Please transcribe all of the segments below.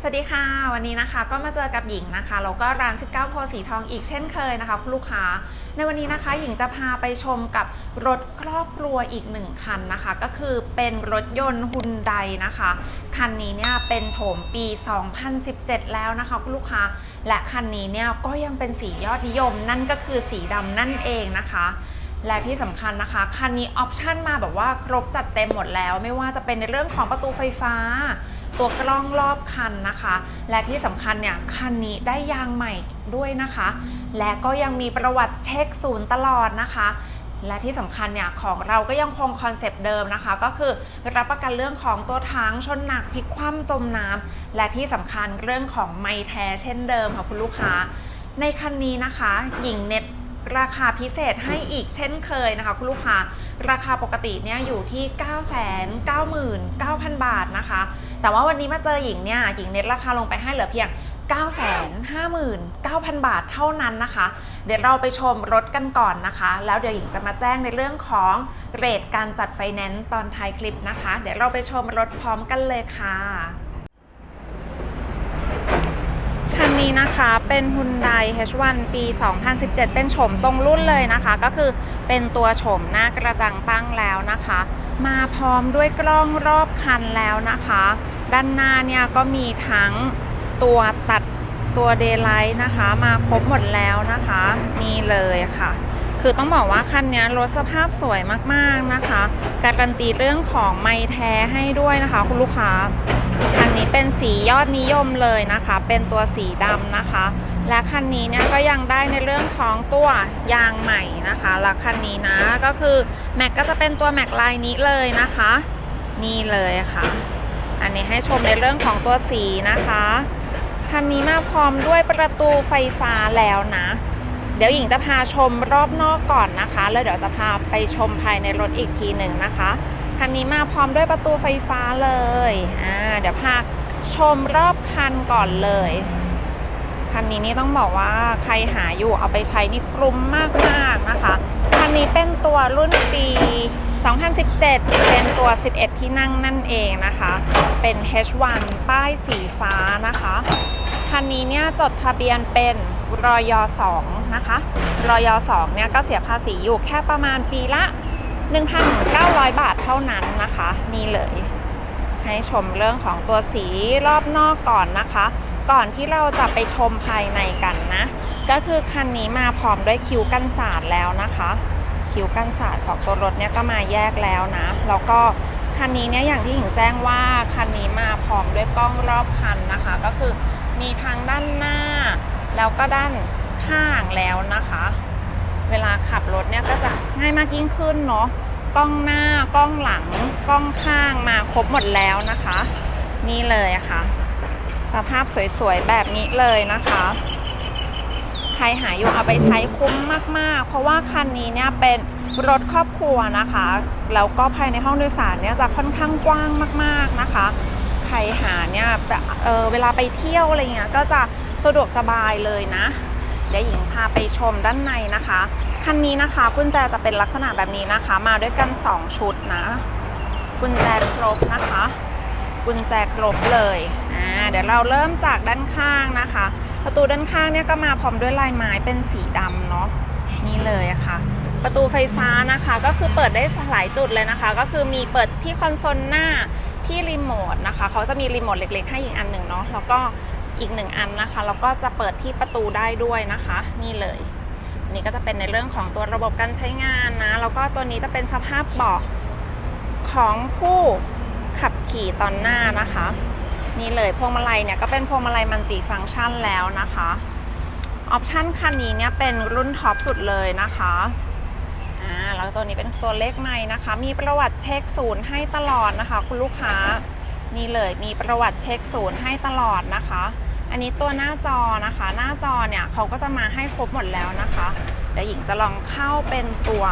สวัสดีค่ะ วันนี้นะคะก็มาเจอกับหญิงนะคะแล้วก็ร้าน 19โพสีทองอีกเช่นเคยนะคะคุณลูกค้า ในวันนี้นะคะหญิงจะพาไปชมกับรถครอบครัวอีกหนึ่งคันนะคะ ก็คือเป็นรถยนต์ฮุนไดนะคะ คันนี้เนี่ยเป็นโฉมปี 2017 แล้วนะคะคุณลูกค้า และคันนี้เนี่ยก็ยังเป็นสียอดนิยมนั่นก็คือสีดำนั่นเองนะคะ และที่สำคัญนะคะ คันนี้ออปชั่นมาแบบว่าครบจัดเต็มหมดแล้ว ไม่ว่าจะเป็นในเรื่องของประตูไฟฟ้า ตัวกล้องรอบคันนะคะ และที่สำคัญเนี่ย คันนี้ได้ยางใหม่ด้วยนะคะ และก็ยังมีประวัติเช็คศูนย์ตลอดนะคะและที่สำคัญเนี่ยของเราก็ยังคงคอนเซปต์เดิมนะคะ ก็คือรับประกันเรื่องของตัวถังชนหนักพลิกคว่ำจมน้ำและที่สำคัญเรื่องของไมแท้เช่นเดิมค่ะคุณลูกค้า ในคันนี้นะคะ หญิงเน็ต ราคาพิเศษให้อีกเช่นเคยนะคะ คุณลูกค้าราคาปกติเนี่ยอยู่ที่ 9 9 9 0 0 0 บาทนะคะ แต่ว่าวันนี้มาเจอหญิงเนี่ยหญิงเน็ตราคาลงไปให้เหลือเพียง 959,000 บาทเท่านั้นนะคะ เดี๋ยวเราไปชมรถกันก่อนนะคะ แล้วเดี๋ยวหญิงจะมาแจ้งในเรื่องของเรทการจัดไฟแนนซ์ตอนท้ายคลิปนะคะ เดี๋ยวเราไปชมรถพร้อมกันเลยค่ะ คันนี้นะคะเป็น Hyundai H1 ปี 2017 เป็นโฉมตรงรุ่นเลยนะคะ ก็คือเป็นตัวโฉมหน้ากระจังตั้งแล้วนะคะ มาพร้อมด้วยกล้องรอบคันแล้วนะคะ ด้านหน้าเนี่ยก็มีทั้งตัวตัดตัวเดย์ไลท์นะคะ มาครบหมดแล้วนะคะนี่เลยค่ะ คือต้องบอกว่าคันนี้รถสภาพสวยมากๆนะคะ การันตีเรื่องของไม้แท้ให้ด้วยนะคะ คุณลูกค้า คันนี้เป็นสียอดนิยมเลยนะคะ เป็นตัวสีดำนะคะ และคันนี้เนี่ยก็ยังได้ในเรื่องของตัวยางใหม่นะคะและคันนี้นะก็คือแม็กก็จะเป็นตัวแม็กลายนี้เลยนะคะ นี่เลยค่ะ อันนี้ให้ชมในเรื่องของตัวสีนะคะ คันนี้มาพร้อมด้วยประตูไฟฟ้าแล้วนะเดี๋ยวหญิงจะพาชมรอบนอกก่อนนะคะ แล้วเดี๋ยวจะพาไปชมภายในรถอีกทีหนึ่งนะคะ คันนี้มาพร้อมด้วยประตูไฟฟ้าเลยอ่าเดี๋ยวพาชมรอบคันก่อนเลย คันนี้นี่ต้องบอกว่าใครหาอยู่เอาไปใช้นี่คุ้มมากๆนะคะ คันนี้เป็นตัวรุ่นปี 2017 เป็นตัว 11 ที่นั่งนั่นเองนะคะ เป็น H1 ป้ายสีฟ้านะคะ คันนี้เนี่ยจดทะเบียนเป็นรอย2นะคะ รอย2เนี่ยก็เสียภาษีอยู่แค่ประมาณปีละ 1,900 บาทเท่านั้นนะคะ นี่เลย ให้ชมเรื่องของตัวสีรอบนอกก่อนนะคะ ก่อนที่เราจะไปชมภายในกันนะ ก็คือคันนี้มาพร้อมด้วยคิ้วกันสาดแล้วนะคะ คิ้วกันสาดของตัวรถเนี่ยก็มาแยกแล้วนะ แล้วก็คันนี้เนี่ยอย่างที่หญิงแจ้งว่าคันนี้มาพร้อมด้วยกล้องรอบคันนะคะ ก็คือมีทั้งด้านหน้า แล้วก็ด้านข้างแล้วนะคะ ถเนี่ยก็จะง่ายมากยิ่งขึ้นเนาะกล้องหน้ากล้องหลังกล้องข้างมาครบหมดแล้วนะคะ นี่เลยค่ะ สภาพสวยๆแบบนี้เลยนะคะ ใครหาอยู่เอาไปใช้คุ้มมาก ๆ เพราะว่าคันนี้เนี่ยเป็นรถครอบครัวนะคะแล้วก็ภายในห้องโดยสารเนี่ยจะค่อนข้างกว้างมาก ๆนะคะใครหาเนี่ยเออเวลาไปเที่ยวอะไรเงี้ยก็จะสะดวกสบายเลยนะเดี๋ยวหญิงพาไปชมด้านในนะคะ คันนี้นะคะกุญแจจะเป็นลักษณะแบบนี้นะคะ มาด้วยกัน 2 ชุดนะกุญแจครบนะคะกุญแจครบเลยอ่าเดี๋ยวเราเริ่มจากด้านข้างนะคะ ประตูด้านข้างเนี่ยก็มาพร้อมด้วยลายไม้เป็นสีดำเนาะนี่เลยะค่ะ ประตูไฟฟ้านะคะก็คือเปิดได้หลายจุดเลยนะคะ ก็คือมีเปิดที่คอนโซลหน้าที่รีโมทนะคะเขาจะมีรีโมทเล็กๆให้อีกอันหนึ่งเนาะแล้วก็อีกหนึ่งอันนะคะแล้วก็จะเปิดที่ประตูได้ด้วยนะคะ นี่เลย นี่ก็จะเป็นในเรื่องของตัวระบบการใช้งานนะ แล้วก็ตัวนี้จะเป็นสภาพเบาะของผู้ขับขี่ตอนหน้านะคะ นี่เลยพวงมาลัยเนี่ยก็เป็นพวงมาลัยมัลติฟังก์ชันแล้วนะคะออปชันคันนี้เนี่ยเป็นรุ่นท็อปสุดเลยนะคะอ่าแล้วตัวนี้เป็นตัวเลขใหม่นะคะ มีประวัติเช็คศูนย์ให้ตลอดนะคะ คุณลูกค้านี่เลยมีประวัติเช็คศูนย์ให้ตลอดนะคะ อันนี้ตัวหน้าจอนะคะ หน้าจอเนี่ยเขาก็จะมาให้ครบหมดแล้วนะคะเดี๋ยวหญิงจะลองเข้าเป็นตัว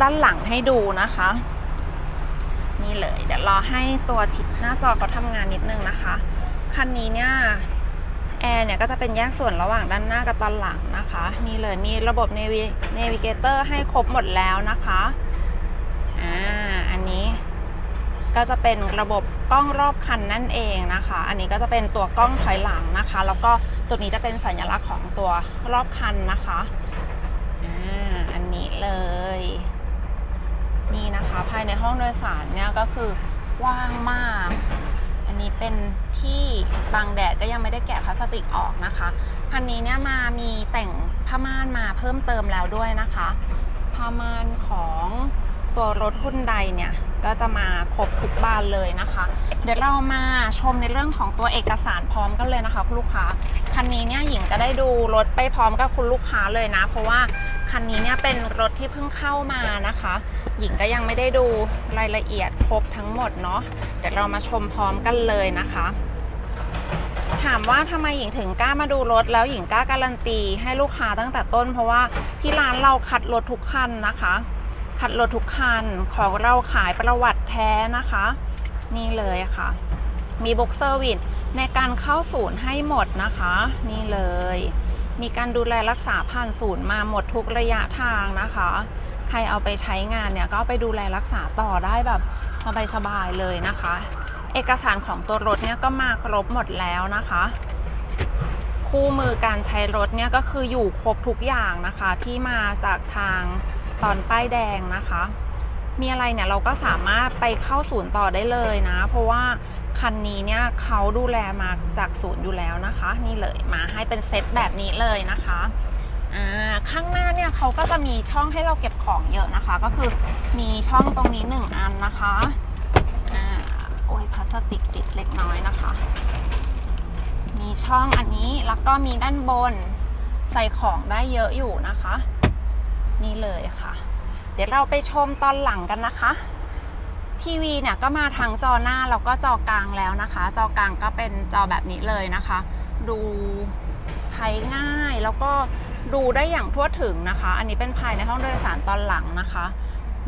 ด้านหลังให้ดูนะคะ นี่เลยเดี๋ยวรอให้ตัวทิศหน้าจอเขาทำงานนิดนึงนะคะคันนี้เนี่ยแอร์เนี่ยก็จะเป็นแยกส่วนระหว่างด้านหน้ากับตอนหลังนะคะ นี่เลยมีระบบ Navi- Navigator ให้ครบหมดแล้วนะคะอ่า ก็จะเป็นระบบกล้องรอบคันนั่นเองนะคะ อันนี้ก็จะเป็นตัวกล้องถอยหลังนะคะ แล้วก็จุดนี้จะเป็นสัญลักษณ์ของตัวรอบคันนะคะอ่าอันนี้เลย นี่นะคะ ภายในห้องโดยสารเนี่ยก็คือกว้างมาก อันนี้เป็นที่บังแดดก็ยังไม่ได้แกะพลาสติกออกนะคะคันนี้เนี่ยมามีแต่งผ้าม่านมาเพิ่มเติมแล้วด้วยนะคะผ้าม่านของตัวรถหุ้นใดเนี่ย ก็จะมาครบทุกบานเลยนะคะ เดี๋ยวเรามาชมในเรื่องของตัวเอกสารพร้อมกันเลยนะคะคุณลูกค้าคันนี้เนี่ยหญิงจะได้ดูรถไปพร้อมกับคุณลูกค้าเลยนะ เพราะว่าคันนี้เนี่ยเป็นรถที่เพิ่งเข้ามานะคะ หญิงก็ยังไม่ได้ดูรายละเอียดครบทั้งหมดเนาะเดี๋ยวเรามาชมพร้อมกันเลยนะคะถามว่าทำไมหญิงถึงกล้ามาดูรถแล้วหญิงกล้าการันตีให้ลูกค้าตั้งแต่ต้น เพราะว่าที่ร้านเราคัดรถทุกคันนะคะ คัดรถทุกคัน ของเราขายประวัติแท้นะคะ นี่เลยค่ะ มีบุ๊กเซอร์วิสในการเข้าศูนย์ให้หมดนะคะ นี่เลย มีการดูแลรักษาผ่านศูนย์มาหมดทุกระยะทางนะคะ ใครเอาไปใช้งานเนี่ยก็ไปดูแลรักษาต่อได้แบบสบายๆเลยนะคะ เอกสารของตัวรถเนี่ยก็มาครบหมดแล้วนะคะคู่มือการใช้รถเนี่ยก็คืออยู่ครบทุกอย่างนะคะที่มาจากทาง ตอนป้ายแดงนะคะ มีอะไรเนี่ยเราก็สามารถไปเข้าศูนย์ต่อได้เลยนะ เพราะว่าคันนี้เนี่ยเขาดูแลมาจากศูนย์อยู่แล้วนะคะ นี่เลยมาให้เป็นเซตแบบนี้เลยนะคะข้างหน้าเนี่ยเขาก็จะมีช่องให้เราเก็บของเยอะนะคะ ก็คือมีช่องตรงนี้หนึ่งอันนะคะอ่าโอ้ยพลาสติกติดเล็กน้อยนะคะ มีช่องอันนี้แล้วก็มีด้านบนใส่ของได้เยอะอยู่นะคะ นี่เลยค่ะ เดี๋ยวเราไปชมตอนหลังกันนะคะทีวีเนี่ยก็มาทั้งจอหน้าแล้วก็จอกลางแล้วนะคะ จอกลางก็เป็นจอแบบนี้เลยนะคะ ดูใช้ง่ายแล้วก็ดูได้อย่างทั่วถึงนะคะ อันนี้เป็นภายในห้องโดยสารตอนหลังนะคะ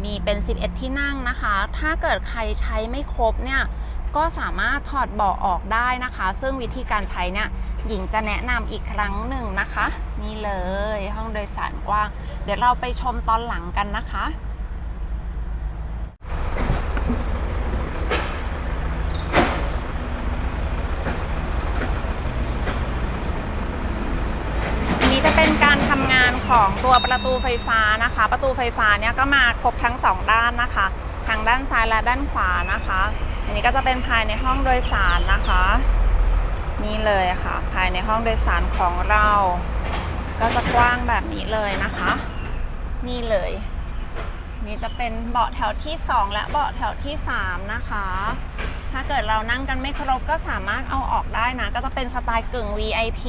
มีเป็น 11 ที่นั่งนะคะ ถ้าเกิดใครใช้ไม่ครบเนี่ย ก็สามารถถอดเบาะออกได้นะคะ ซึ่งวิธีการใช้เนี่ยหญิงจะแนะนำอีกครั้งหนึ่งนะคะ นี่เลยห้องโดยสารกว้าง เดี๋ยวเราไปชมตอนหลังกันนะคะนี่จะเป็นการทำงานของตัวประตูไฟฟ้านะคะ ประตูไฟฟ้าเนี่ยก็มาครบทั้งสองด้านนะคะ ทางด้านซ้ายและด้านขวานะคะ อันนี้ก็จะเป็นภายในห้องโดยสารนะคะ นี่เลยค่ะ ภายในห้องโดยสารของเรา ก็จะกว้างแบบนี้เลยนะคะ นี่เลย นี่จะเป็นเบาะแถวที่ 2 และเบาะแถวที่ 3 นะคะ ถ้าเกิดเรานั่งกันไม่ครบก็สามารถเอาออกได้นะ ก็จะเป็นสไตล์กึ่ง VIP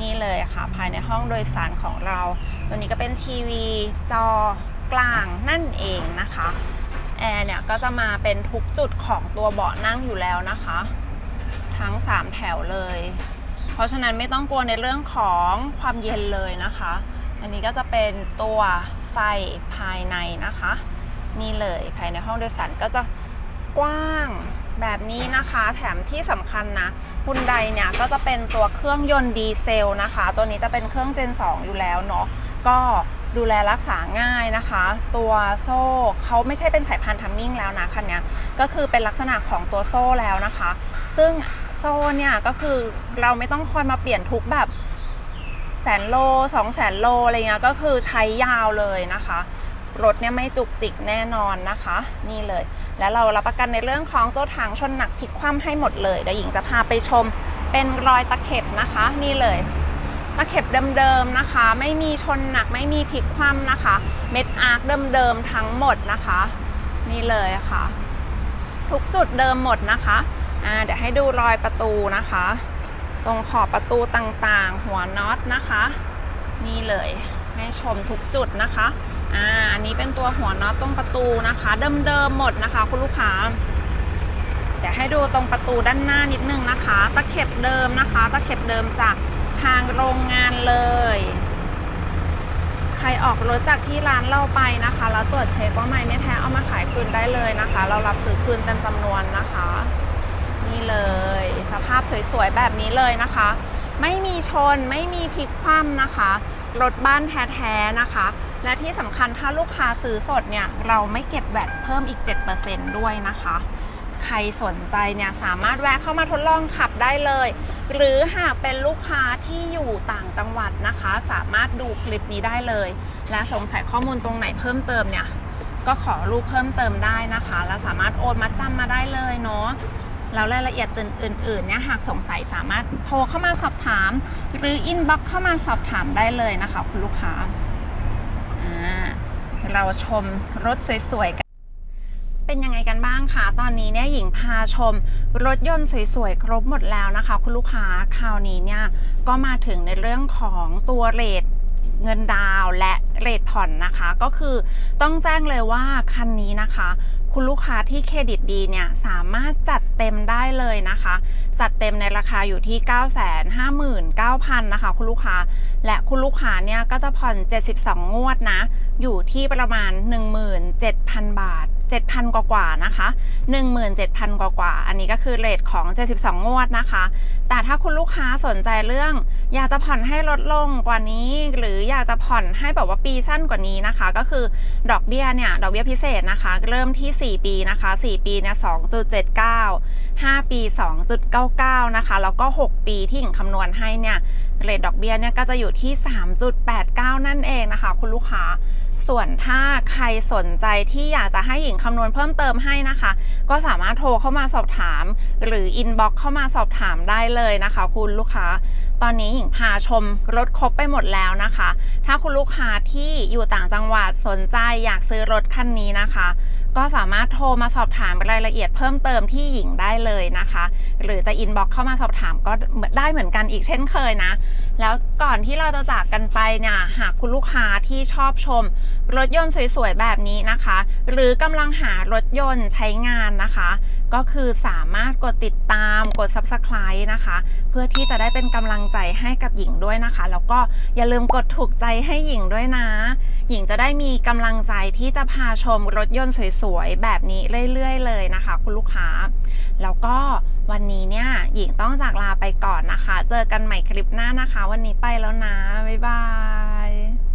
นี่เลยค่ะ ภายในห้องโดยสารของเรา ตัวนี้ก็เป็นทีวีจอกลางนั่นเองนะคะ แอร์เนี่ยก็จะมาเป็นทุกจุดของตัวเบาะนั่งอยู่แล้วนะคะ ทั้ง 3 แถวเลย เพราะฉะนั้นไม่ต้องกลัวในเรื่องของความเย็นเลยนะคะ อันนี้ก็จะเป็นตัวไฟภายในนะคะ นี่เลยภายในห้องโดยสารก็จะกว้างแบบนี้นะคะแถมที่สำคัญนะฮุนไดเนี่ยก็จะเป็นตัวเครื่องยนต์ดีเซลนะคะ ตัวนี้จะเป็นเครื่อง Gen 2อยู่แล้วเนาะก็ ดูแลรักษาง่ายนะคะ ตัวโซ่เขาไม่ใช่เป็นสายพันธุ์ทัมมิ่งแล้วนะคันนี้ก็คือเป็นลักษณะของตัวโซ่แล้วนะคะ ซึ่งโซ่เนี่ยก็คือเราไม่ต้องคอยมาเปลี่ยนทุกแบบแสนโลสองแสนโลอะไรเงี้ยก็คือใช้ยาวเลยนะคะรถเนี่ยไม่จุกจิกแน่นอนนะคะ นี่เลย แล้วเรารับประกันในเรื่องของตัวถังชนหนักพลิกคว่ำให้หมดเลยเดี๋ยวหญิงจะพาไปชมเป็นรอยตะเข็บนะคะ นี่เลย ตะเข็บเดิมๆนะคะ ไม่มีชนหนักไม่มีพลิกคว่ำนะคะ เม็ดอาร์คเดิมๆทั้งหมดนะคะ นี่เลยค่ะ ทุกจุดเดิมหมดนะคะอ่าเดี๋ยวให้ดูรอยประตูนะคะ ตรงขอบประตูต่างๆ หัวน็อตนะคะ นี่เลยให้ชมทุกจุดนะคะอ่าอันนี้เป็นตัวหัวน็อตตรงประตูนะคะ เดิมๆหมดนะคะ คุณลูกค้าเดี๋ยวให้ดูตรงประตูด้านหน้านิดนึงนะคะ ตะเข็บเดิมนะคะ ตะเข็บเดิมจาก ทางโรงงานเลย ใครออกรถจากที่ร้านเราไปนะคะ แล้วตรวจเช็คว่าไม่ไม่แท้เอามาขายคืนได้เลยนะคะ เรารับซื้อคืนเต็มจำนวนนะคะ นี่เลย สภาพสวยๆแบบนี้เลยนะคะ ไม่มีชนไม่มีพลิกคว่ำนะคะ รถบ้านแท้ๆนะคะ และที่สำคัญถ้าลูกค้าซื้อสดเนี่ย เราไม่เก็บแวดเพิ่มอีก 7%ด้วยนะคะ ใครสนใจเนี่ยสามารถแวะเข้ามาทดลองขับได้เลย หรือหากเป็นลูกค้าที่อยู่ต่างจังหวัดนะคะ สามารถดูคลิปนี้ได้เลย และสงสัยข้อมูลตรงไหนเพิ่มเติมเนี่ยก็ขอรูปเพิ่มเติมได้นะคะ แล้วสามารถโอนมัดจำมาได้เลยเนาะแล้วรายละเอียดอื่นๆเนี่ยหากสงสัยสามารถโทรเข้ามาสอบถาม หรืออินบ็อกเข้ามาสอบถามได้เลยนะคะ คุณลูกค้า เราชมรถสวยๆกัน เป็นยังไงกันบ้างคะตอนนี้เนี่ยหญิงพาชม รถยนต์สวยๆ ครบหมดแล้วนะคะ คุณลูกค้าคราวนี้เนี่ยก็มาถึงในเรื่องของตัวเรทเงินดาวและเรทผ่อนนะคะ ก็คือต้องแจ้งเลยว่าคันนี้นะคะ คุณลูกค้าที่เครดิตดีเนี่ยสามารถจัดเต็มได้เลยนะคะ จัดเต็มในราคาอยู่ที่ 959,000นะคะคุณลูกค้า และคุณลูกค้าเนี่ยก็จะผ่อน 72 งวดนะ อยู่ที่ประมาณ 17,000 บาท 7,000 กว่ากว่านะคะ 17,000 กว่ากว่า อันนี้ก็คือเรทของ 72 งวดนะคะ แต่ถ้าคุณลูกค้าสนใจเรื่อง อยากจะผ่อนให้ลดลงกว่านี้ หรืออยากจะผ่อนให้แบบว่าปีสั้นกว่านี้นะคะ ก็คือดอกเบี้ยเนี่ย ดอกเบี้ยพิเศษนะคะ เริ่มที่4 ปีนะคะ 4 ปีเนี่ย2.79 5 ปี 2.99 นะคะ แล้วก็ 6 ปีที่หญิงคำนวณให้เนี่ยเรทดอกเบี้ยเนี่ยก็จะอยู่ที่ 3.89 นั่นเองนะคะ คุณลูกค้า ส่วนถ้าใครสนใจที่อยากจะให้หญิงคำนวณเพิ่มเติมให้นะคะ ก็สามารถโทรเข้ามาสอบถาม หรืออินบ็อกเข้ามาสอบถามได้เลยนะคะ คุณลูกค้า ตอนนี้หญิงพาชมรถครบไปหมดแล้วนะคะ ถ้าคุณลูกค้าที่อยู่ต่างจังหวัดสนใจอยากซื้อรถคันนี้นะคะ ก็สามารถโทรมาสอบถามรายละเอียดเพิ่มเติมที่หญิงได้เลยนะคะ หรือจะอินบ็อกเข้ามาสอบถามก็ได้เหมือนกันอีกเช่นเคยนะ แล้วก่อนที่เราจะจากกันไปเนี่ยหากคุณลูกค้าที่ชอบชม รถยนต์สวยๆแบบนี้นะคะ หรือกำลังหารถยนต์ใช้งานนะคะ ก็คือสามารถกดติดตามกด Subscribe นะคะ เพื่อที่จะได้เป็นกำลังใจให้กับหญิงด้วยนะคะ แล้วก็อย่าลืมกดถูกใจให้หญิงด้วยนะ หญิงจะได้มีกำลังใจที่จะพาชมรถยนต์สวยสวยๆ แบบนี้เรื่อยๆ เลยนะคะ คุณลูกค้า แล้วก็วันนี้เนี่ย หญิงต้องจากลาไปก่อนนะคะ เจอกันใหม่คลิปหน้านะคะ วันนี้ไปแล้วนะ บ๊ายบาย